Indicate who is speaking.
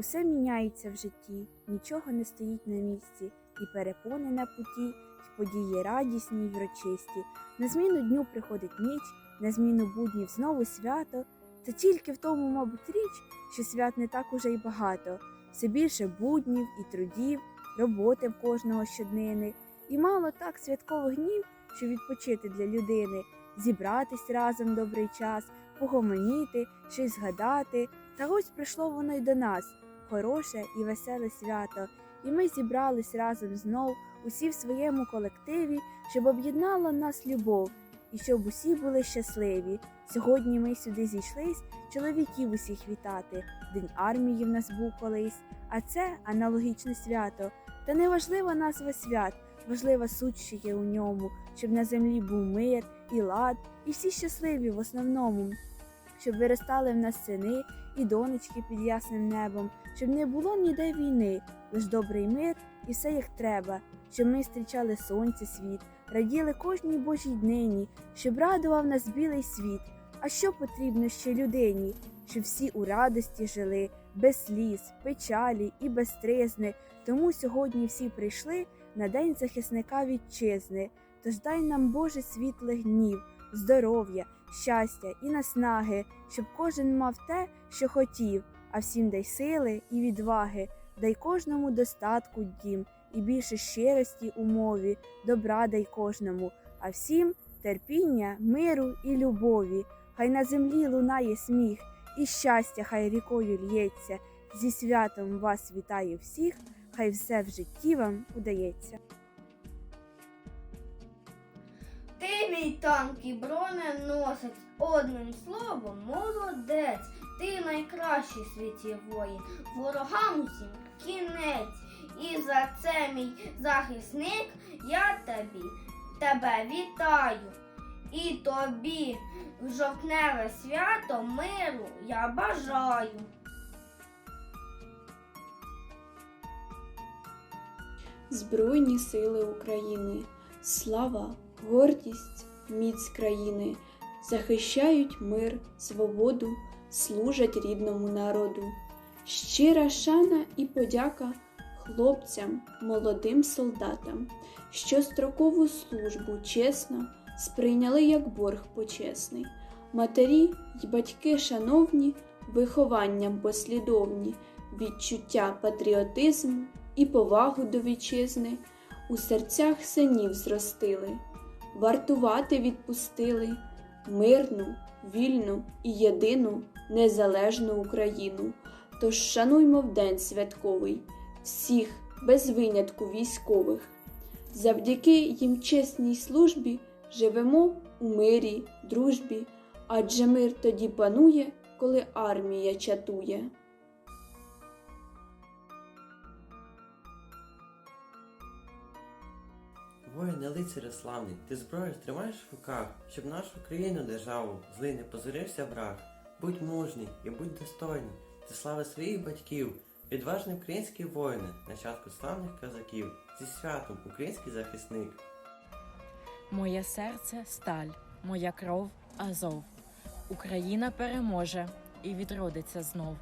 Speaker 1: Усе міняється в житті, нічого не стоїть на місці, і перепони на путі, й події радісні й врочисті. На зміну дню приходить ніч, на зміну буднів знову свято. Та тільки в тому, мабуть, річ, що свят не так уже й багато, все більше буднів і трудів, роботи в кожного щоднини, і мало так святкових днів, що відпочити для людини, зібратись разом добрий час, погомоніти, щось згадати. Та ось прийшло воно й до нас, хороше і веселе свято, і ми зібрались разом знов, усі в своєму колективі, щоб об'єднала нас любов, і щоб усі були щасливі. Сьогодні ми сюди зійшлись чоловіків усіх вітати. День армії в нас був колись, а це аналогічне свято. Та не важлива назва свят, важлива суть, що є у ньому, щоб на землі був мир і лад, і всі щасливі в основному, щоб виростали в нас сини і донечки під ясним небом, щоб не було ніде війни, лиш добрий мир і все як треба, щоб ми зустрічали сонце світ, раділи кожній Божій днині, щоб радував нас білий світ. А що потрібно ще людині? Щоб всі у радості жили, без сліз, печалі і без тризни. Тому сьогодні всі прийшли на День захисника вітчизни. Тож дай нам Боже світлих днів, здоров'я, щастя і наснаги, щоб кожен мав те, що хотів, а всім дай сили і відваги, дай кожному достатку дім, і більше щирості у мові, добра дай кожному, а всім терпіння, миру і любові. Хай на землі лунає сміх, і щастя хай рікою лється. Зі святом вас вітаю всіх, хай все в житті вам удається.
Speaker 2: Мій танк і броненосець, одним словом, молодець. Ти найкращий світі воїн, ворогам усім кінець. І за це мій захисник, я тобі тебе вітаю. І тобі в жовтневе свято миру я бажаю.
Speaker 3: Збройні сили України, слава, гордість, міць країни, захищають мир, свободу, служать рідному народу. Щира шана і подяка хлопцям, молодим солдатам, що строкову службу чесно сприйняли як борг почесний. Матері й батьки шановні, вихованням послідовні, відчуття патріотизму і повагу до вітчизни у серцях синів зростили, вартувати відпустили мирну, вільну і єдину незалежну Україну. Тож шануймо в день святковий всіх без винятку військових. Завдяки їм чесній службі живемо у мирі, дружбі, адже мир тоді панує, коли армія чатує.
Speaker 4: Воїне лицаря славний, ти зброю тримаєш в руках, щоб нашу країну державу злий не позорився враг. Будь мужній і будь достойний, ти слави своїх батьків, відважний український воїне, нащадку славних козаків, зі святом український захисник.
Speaker 5: Моє серце сталь, моя кров азов. Україна переможе і відродиться знов.